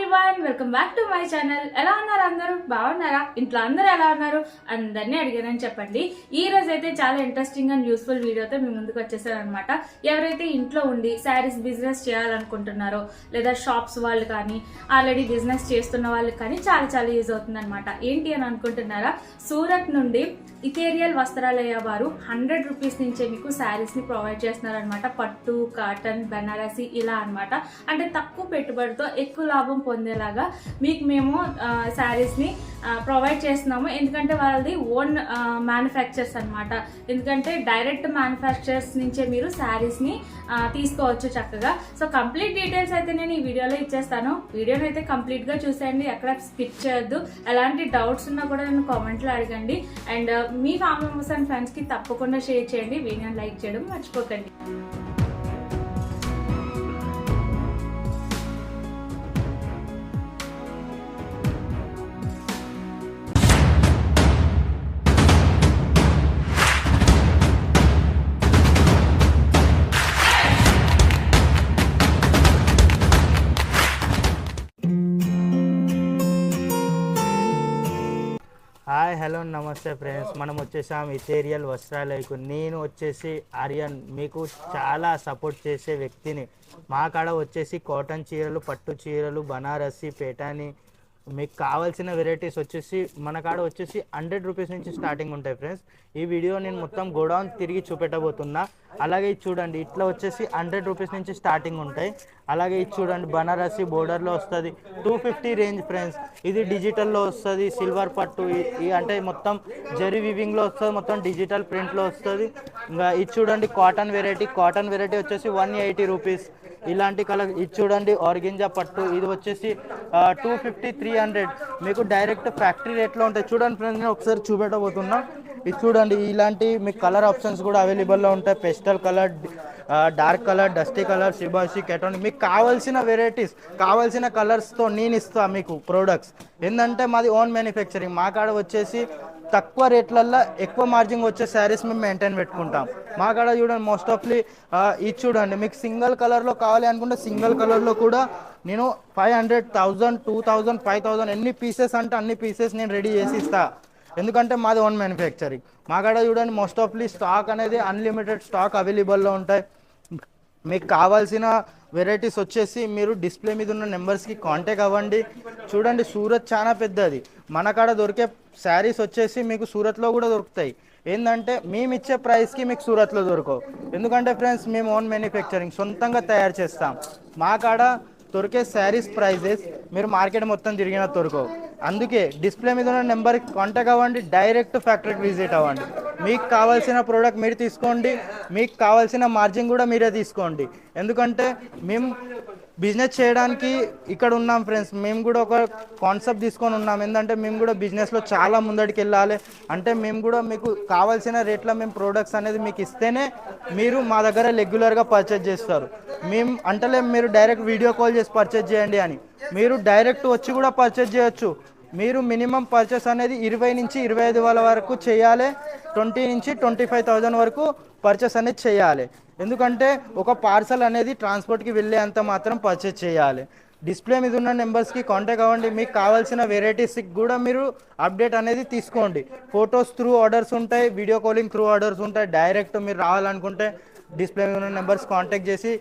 Everyone welcome back to my channel ఎలా ఉన్నారు అందరూ? బాగున్నారా? ఇంట్లో అందరూ ఎలా ఉన్నారు? అందరినీ అడిగానని చెప్పండి. ఈ రోజు అయితే చాలా ఇంట్రెస్టింగ్ అండ్ యూస్ఫుల్ వీడియోతో మీ ముందుకు వచ్చేసాను అనమాట ఎవరైతే ఇంట్లో ఉండి శారీస్ బిజినెస్ చేయాలనుకుంటున్నారో లేదా షాప్స్ వాళ్ళు కానీ ఆల్రెడీ బిజినెస్ చేస్తున్న వాళ్ళకి కానీ చాలా చాలా యూజ్ అవుతుంది అనమాట ఏంటి అని అనుకుంటున్నారా? సూరత్ నుండి ఇథేరియల్ వస్త్రాలయ వారు హండ్రెడ్ రూపీస్ నుంచే మీకు శారీస్ని ప్రొవైడ్ చేస్తున్నారనమాట పట్టు కాటన్ బెనారసి ఇలా అన్నమాట. అంటే తక్కువ పెట్టుబడితో ఎక్కువ లాభం పొందేలాగా మీకు మేము శారీస్ని ప్రొవైడ్ చేస్తున్నాము. ఎందుకంటే వాళ్ళది ఓన్ మ్యానుఫ్యాక్చర్స్ అనమాట ఎందుకంటే డైరెక్ట్ మ్యానుఫ్యాక్చర్స్ నుంచే మీరు శారీస్ని తీసుకోవచ్చు చక్కగా. సో కంప్లీట్ డీటెయిల్స్ అయితే నేను ఈ వీడియోలో ఇచ్చేస్తాను. వీడియోని అయితే కంప్లీట్గా చూసేయండి. ఎక్కడ స్కిప్ చేయొద్దు. ఎలాంటి డౌట్స్ ఉన్నా కూడా నేను కామెంట్లో అడగండి. అండ్ మీ ఫ్యామిలీ మెంబర్స్ అండ్ ఫ్రెండ్స్కి తప్పకుండా షేర్ చేయండి. వీడియోని లైక్ చేయడం మర్చిపోకండి. హాయ్ హలో నమస్తే ఫ్రెండ్స్. మనం వచ్చేసాం ఇథేరియల్ వస్త్రాలయకు. నేను వచ్చేసి ఆర్యన్. మీకు చాలా సపోర్ట్ చేసే వ్యక్తిని. మా కాడ వచ్చేసి కాటన్ చీరలు పట్టు చీరలు బనారసి పేటాని మీకు కావాల్సిన వెరైటీస్ వచ్చేసి మన కాడ వచ్చేసి హండ్రెడ్ రూపీస్ నుంచి స్టార్టింగ్ ఉంటాయి ఫ్రెండ్స్. ఈ వీడియో నేను మొత్తం గోడౌన్ తిరిగి చూపెట్టబోతున్నా. అలాగే చూడండి ఇట్లా వచ్చేసి హండ్రెడ్ రూపీస్ నుంచి స్టార్టింగ్ ఉంటాయి. అలాగే ఇది చూడండి బనారసి బోర్డర్లో వస్తుంది. Two fifty range friends. ఇది డిజిటల్లో వస్తుంది సిల్వర్ పట్టు ఈ అంటే మొత్తం జరీ వివింగ్లో వస్తుంది మొత్తం డిజిటల్ ప్రింట్లో వస్తుంది. ఇంకా ఇది చూడండి కాటన్ వెరైటీ. కాటన్ వెరైటీ వచ్చేసి వన్ ఎయిటీ రూపీస్. ఇలాంటి కలర్ ఇది చూడండి ఆర్గింజా పట్టు. ఇది వచ్చేసి టూ ఫిఫ్టీ త్రీ హండ్రెడ్ మీకు డైరెక్ట్ ఫ్యాక్టరీ రేట్లో ఉంటాయి. చూడండి ఫ్రెండ్స్ నేను ఒకసారి చూపెట్టబోతున్నా. ఇది చూడండి ఇలాంటి మీకు కలర్ ఆప్షన్స్ కూడా అవైలబుల్లో ఉంటాయి. Pastel colour dark colour dusty colour శిబాషి కెటోన్ మీకు కావాల్సిన వెరైటీస్ కావాల్సిన కలర్స్తో నేను ఇస్తాను మీకు ప్రోడక్ట్స్ ఏంటంటే మాది ఓన్ మ్యానుఫ్యాక్చరింగ్ మా కాడ వచ్చేసి తక్కువ రేట్లల్లో ఎక్కువ మార్జిన్ వచ్చే శారీస్ మేము మెయింటైన్ పెట్టుకుంటాం. మా కాడ చూడండి మోస్ట్ ఆఫ్లీ ఇది చూడండి. మీకు సింగిల్ కలర్లో కావాలి అనుకుంటే సింగిల్ కలర్లో కూడా నేను five hundred thousand two thousand five thousand ఎన్ని పీసెస్ అంటే అన్ని పీసెస్ నేను రెడీ చేసి ఇస్తా. ఎందుకంటే మాది ఓన్ మ్యానుఫ్యాక్చరింగ్ మా కాడ చూడండి మోస్ట్ ఆఫ్లీ స్టాక్ అనేది అన్లిమిటెడ్ స్టాక్ అవైలబుల్లో ఉంటాయి. మీకు కావాల్సిన వెరైటీస్ వచ్చేసి మీరు డిస్ప్లే మీద ఉన్న నెంబర్స్కి కాంటాక్ట్ అవ్వండి. చూడండి సూరత్ చాలా పెద్దది. మన కాడ దొరికే శారీస్ వచ్చేసి మీకు సూరత్లో కూడా దొరుకుతాయి. ఏంటంటే మేము ఇచ్చే ప్రైస్కి మీకు సూరత్లో దొరకవు. ఎందుకంటే ఫ్రెండ్స్ మేము ఓన్ మ్యానుఫ్యాక్చరింగ్ సొంతంగా తయారు చేస్తాం. మా కాడ దొరికే శారీస్ ప్రైజెస్ మీరు మార్కెట్ మొత్తం తిరిగిన దొరకవు. అందుకే డిస్ప్లే మీద ఉన్న నెంబర్కి కాంటాక్ట్ అవ్వండి డైరెక్ట్ ఫ్యాక్టరీకి విజిట్ అవ్వండి. మీకు కావాల్సిన ప్రోడక్ట్ మీరు తీసుకోండి మీకు కావాల్సిన మార్జిన్ కూడా మీరే తీసుకోండి. ఎందుకంటే మేము బిజినెస్ చేయడానికి ఇక్కడ ఉన్నాం ఫ్రెండ్స్. మేము కూడా ఒక కాన్సెప్ట్ తీసుకొని ఉన్నాం. ఏంటంటే మేము కూడా బిజినెస్లో చాలా ముందడికి వెళ్ళాలి అంటే మేము కూడా మీకు కావాల్సిన రేట్లో మేము ప్రోడక్ట్స్ అనేది మీకు ఇస్తేనే మీరు మా దగ్గర రెగ్యులర్గా పర్చేజ్ చేస్తారు. మేము అంటలే మీరు డైరెక్ట్ వీడియో కాల్ చేసి పర్చేజ్ చేయండి అని. మీరు డైరెక్ట్ వచ్చి కూడా పర్చేజ్ చేయొచ్చు. మీరు మినిమం పర్చేస్ అనేది ఇరవై నుంచి ఇరవై ఐదు వేల వరకు చేయాలి. ట్వంటీ నుంచి ట్వంటీ ఫైవ్ థౌజండ్ వరకు పర్చేస్ అనేది చేయాలి. ఎందుకంటే ఒక పార్సల్ అనేది ట్రాన్స్పోర్ట్కి వెళ్ళే అంత మాత్రం పర్చేస్ చేయాలి. డిస్ప్లే మీద ఉన్న నెంబర్స్కి కాంటాక్ట్ అవ్వండి. మీకు కావాల్సిన వెరైటీస్కి కూడా మీరు అప్డేట్ అనేది తీసుకోండి. ఫొటోస్ త్రూ ఆర్డర్స్ ఉంటాయి వీడియో కాలింగ్ త్రూ ఆర్డర్స్ ఉంటాయి. డైరెక్ట్ మీరు రావాలనుకుంటే డిస్ప్లే మీద ఉన్న నెంబర్స్ కాంటాక్ట్ చేసి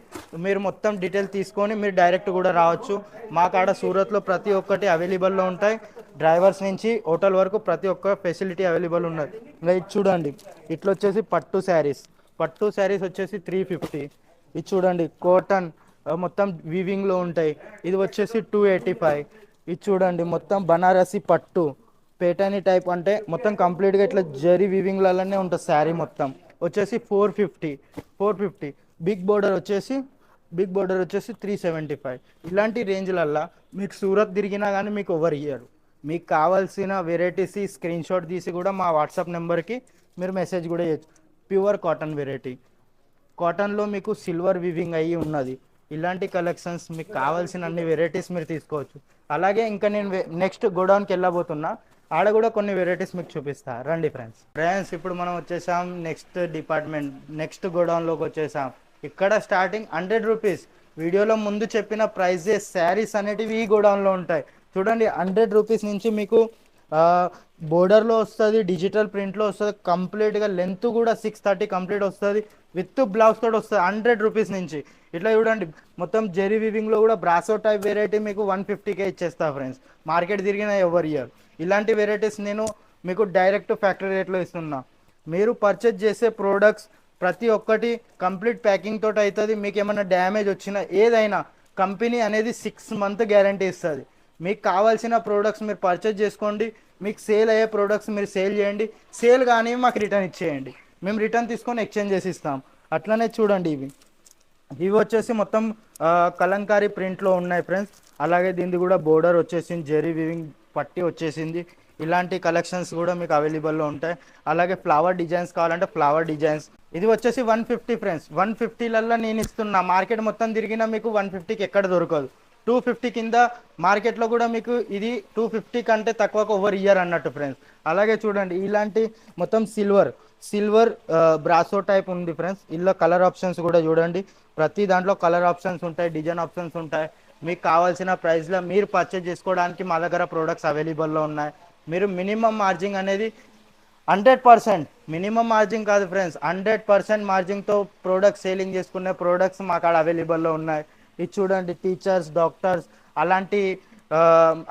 మీరు మొత్తం డీటెయిల్ తీసుకొని మీరు డైరెక్ట్ కూడా రావచ్చు. మా కాడ సూరత్లో ప్రతి ఒక్కటి అవైలబుల్లో ఉంటాయి. డ్రైవర్స్ నుంచి హోటల్ వరకు ప్రతి ఒక్క ఫెసిలిటీ అవైలబుల్ ఉన్నది. ఇంకా ఇది చూడండి. ఇట్లా వచ్చేసి పట్టు శారీస్ పట్టు శారీస్ వచ్చేసి త్రీ ఫిఫ్టీ ఇది చూడండి కాటన్ మొత్తం వీవింగ్లో ఉంటాయి. ఇది వచ్చేసి టూ ఎయిటీ ఫైవ్ ఇది చూడండి మొత్తం బనారసి పట్టు. పేటని టైప్ అంటే మొత్తం కంప్లీట్గా ఇట్లా జరీ వీవింగ్లలోనే ఉంటుంది శారీ మొత్తం. వచ్చేసి four fifty four fifty big border వచ్చేసి బిగ్ బోర్డర్ వచ్చేసి త్రీ సెవెంటీ ఫైవ్ ఇలాంటి రేంజ్లల్లో మీకు సూరత్ తిరిగినా కానీ మీకు ఎవరు ఇయ్యరు. మీకు కావాల్సిన వెరైటీస్ స్క్రీన్ షాట్ తీసి కూడా మా వాట్సాప్ నెంబర్కి మీరు మెసేజ్ కూడా చేయొచ్చు. Pure cotton variety. కాటన్లో మీకు సిల్వర్ వివింగ్ అయ్యి ఉన్నది. ఇలాంటి కలెక్షన్స్ మీకు కావాల్సిన అన్ని వెరైటీస్ మీరు తీసుకోవచ్చు. అలాగే ఇంకా నేను నెక్స్ట్ గోడౌన్కి వెళ్ళబోతున్నా. ఆడ కూడా కొన్ని వెరైటీస్ మీకు చూపిస్తా. రండి ఫ్రెండ్స్. ఫ్రెండ్స్ ఇప్పుడు మనం వచ్చేసాం నెక్స్ట్ డిపార్ట్మెంట్ నెక్స్ట్ గోడౌన్లోకి వచ్చేసాం. ఇక్కడ స్టార్టింగ్ హండ్రెడ్ రూపీస్. వీడియోలో ముందు చెప్పిన ప్రైజెస్ శారీస్ అనేటివి ఈ గోడౌన్లో ఉంటాయి. చూడండి హండ్రెడ్ రూపీస్ నుంచి మీకు బోర్డర్లో వస్తుంది డిజిటల్ ప్రింట్లో వస్తుంది కంప్లీట్గా లెంత్ కూడా సిక్స్ థర్టీ కంప్లీట్ వస్తుంది విత్ బ్లౌజ్ తోటి వస్తుంది హండ్రెడ్ రూపీస్ నుంచి. ఇట్లా చూడండి మొత్తం జెరీ వివింగ్లో కూడా బ్రాసో టైప్ వెరైటీ మీకు వన్ ఫిఫ్టీకే ఇచ్చేస్తా ఫ్రెండ్స్. మార్కెట్ తిరిగిన ఎవరి ఇయర్. ఇలాంటి వెరైటీస్ నేను మీకు డైరెక్ట్ ఫ్యాక్టరీ రేట్లో ఇస్తున్నా. మీరు పర్చేజ్ చేసే ప్రోడక్ట్స్ ప్రతి ఒక్కటి కంప్లీట్ ప్యాకింగ్ తోటి అవుతుంది మీకు ఏమైనా డ్యామేజ్ వచ్చినా ఏదైనా కంపెనీ అనేది సిక్స్ మంత్ గ్యారంటీ ఇస్తుంది. మీకు కావాల్సిన ప్రోడక్ట్స్ మీరు పర్చేజ్ చేసుకోండి. మీకు సేల్ అయ్యే ప్రోడక్ట్స్ మీరు సేల్ చేయండి. సేల్ కానీ మాకు రిటర్న్ ఇచ్చేయండి. మేము రిటర్న్ తీసుకొని ఎక్స్చేంజ్ చేసి ఇస్తాం. అట్లనే చూడండి ఇవి. ఇవి వచ్చేసి మొత్తం కలంకారీ ప్రింట్లో ఉన్నాయి ఫ్రెండ్స్ అలాగే దీనిది కూడా బోర్డర్ వచ్చేసింది. జెరీ వివింగ్ పట్టి వచ్చేసింది. ఇలాంటి కలెక్షన్స్ కూడా మీకు అవైలబుల్లో ఉంటాయి. అలాగే ఫ్లవర్ డిజైన్స్ కావాలంటే ఫ్లవర్ డిజైన్స్ ఇది వచ్చేసి వన్ ఫిఫ్టీ ఫ్రెండ్స్ వన్ ఫిఫ్టీలల్లో నేను ఇస్తున్నా. మార్కెట్ మొత్తం తిరిగినా మీకు వన్ ఫిఫ్టీకి ఎక్కడ దొరకదు. టూ ఫిఫ్టీ కింద మార్కెట్లో కూడా మీకు ఇది టూ ఫిఫ్టీ కంటే తక్కువకు ఓవర్ ఇయర్ అన్నట్టు ఫ్రెండ్స్ అలాగే చూడండి ఇలాంటి మొత్తం సిల్వర్ సిల్వర్ బ్రాసో టైప్ ఉంది ఫ్రెండ్స్ ఇందులో కలర్ ఆప్షన్స్ కూడా చూడండి. ప్రతి దాంట్లో కలర్ ఆప్షన్స్ ఉంటాయి డిజైన్ ఆప్షన్స్ ఉంటాయి. మీకు కావాల్సిన ప్రైస్లో మీరు పర్చేజ్ చేసుకోవడానికి మా దగ్గర ప్రోడక్ట్స్ అవైలబుల్లో ఉన్నాయి. మీరు మినిమం మార్జింగ్ అనేది హండ్రెడ్ పర్సెంట్ మినిమం మార్జిన్ కాదు ఫ్రెండ్స్ హండ్రెడ్ పర్సెంట్ మార్జిన్తో ప్రోడక్ట్స్ సేలింగ్ చేసుకునే ప్రోడక్ట్స్ మా కాడ అవైలబుల్లో ఉన్నాయి. ఇది చూడండి టీచర్స్ డాక్టర్స్ అలాంటి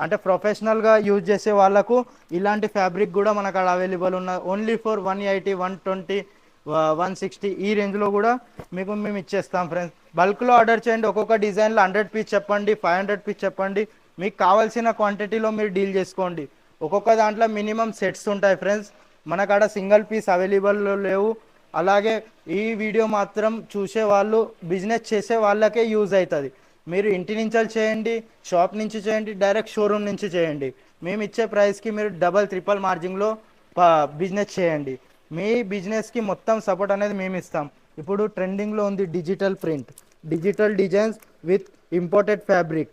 అంటే ప్రొఫెషనల్గా యూజ్ చేసే వాళ్ళకు ఇలాంటి ఫ్యాబ్రిక్ కూడా మనకు అక్కడ అవైలబుల్ ఉన్నాయి only for one eighty one twenty one sixty ఈ రేంజ్లో కూడా మీకు మేము ఇచ్చేస్తాం ఫ్రెండ్స్ బల్క్లో ఆర్డర్ చేయండి. ఒక్కొక్క డిజైన్లో హండ్రెడ్ పీస్ చెప్పండి ఫైవ్ హండ్రెడ్ పీస్ చెప్పండి. మీకు కావాల్సిన క్వాంటిటీలో మీరు డీల్ చేసుకోండి. ఒక్కొక్క దాంట్లో మినిమం సెట్స్ ఉంటాయి ఫ్రెండ్స్ మనకాడ సింగిల్ పీస్ అవైలబుల్ లేవు. అలాగే ఈ వీడియో మాత్రం చూసే వాళ్ళు బిజినెస్ చేసే వాళ్ళకే యూజ్ అవుతుంది మీరు ఇంటి నుంచి చేయండి షాప్ నుంచి చేయండి డైరెక్ట్ షోరూమ్ నుంచి చేయండి. మేము ఇచ్చే ప్రైస్కి మీరు డబల్ ట్రిపుల్ మార్జిన్లో బిజినెస్ చేయండి. మీ బిజినెస్కి మొత్తం సపోర్ట్ అనేది మేము ఇస్తాం. ఇప్పుడు ట్రెండింగ్లో ఉంది digital print digital designs with imported fabric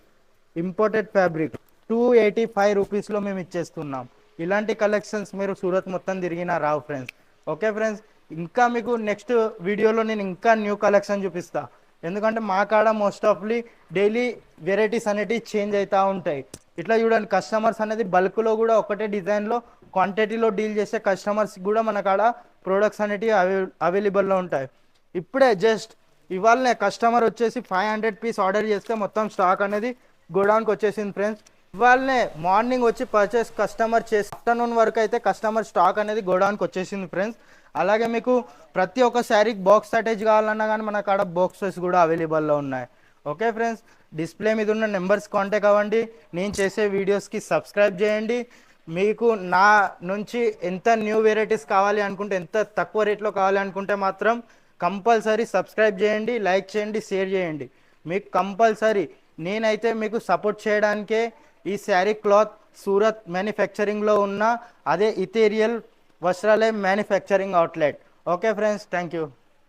imported fabric two eighty five రూపీస్లో మేము ఇచ్చేస్తున్నాం. ఇలాంటి కలెక్షన్స్ మీరు సూరత్ మొత్తం తిరిగినా రావు ఫ్రెండ్స్ ఓకే ఫ్రెండ్స్ ఇంకా మీకు నెక్స్ట్ వీడియోలో నేను ఇంకా న్యూ కలెక్షన్ చూపిస్తా. ఎందుకంటే మా కాడ మోస్ట్ ఆఫ్లీ డైలీ వెరైటీస్ అనేటివి చేంజ్ అవుతూ ఉంటాయి. ఇట్లా చూడండి కస్టమర్స్ అనేది బల్క్లో కూడా ఒకటే డిజైన్లో క్వాంటిటీలో డీల్ చేసే కస్టమర్స్ కూడా మన కాడ ప్రోడక్ట్స్ అనేటివి అవై అవైలబుల్లో ఉంటాయి. ఇప్పుడే జస్ట్ ఇవాళనే కస్టమర్ వచ్చేసి ఫైవ్ హండ్రెడ్ పీస్ ఆర్డర్ చేస్తే మొత్తం స్టాక్ అనేది గోడౌన్కి వచ్చేసింది ఫ్రెండ్స్ ఇవాళనే మార్నింగ్ వచ్చి పర్చేస్ కస్టమర్ చేసి ఆఫ్టర్నూన్ వరకు అయితే కస్టమర్ స్టాక్ అనేది గోడౌన్కి వచ్చేసింది ఫ్రెండ్స్ అలాగే మీకు ప్రతి ఒక్క శారీకి బాక్స్ అటాచ్ కావాలన్నా కానీ మన కాడ బాక్సెస్ కూడా అవైలబుల్లో ఉన్నాయి. ఓకే ఫ్రెండ్స్ డిస్ప్లే మీద ఉన్న నెంబర్స్ కాంటాక్ట్ అవ్వండి. నేను చేసే వీడియోస్కి సబ్స్క్రైబ్ చేయండి. మీకు నా నుంచి ఎంత న్యూ వెరైటీస్ కావాలి అనుకుంటే ఎంత తక్కువ రేట్లో కావాలి అనుకుంటే మాత్రం కంపల్సరీ సబ్స్క్రైబ్ చేయండి లైక్ చేయండి షేర్ చేయండి. మీకు కంపల్సరీ నేనైతే మీకు సపోర్ట్ చేయడానికే ఈ శారీ క్లాత్ సూరత్ మ్యానుఫ్యాక్చరింగ్లో ఉన్న అదే ethereal Vastralaya manufacturing outlet okay friends thank you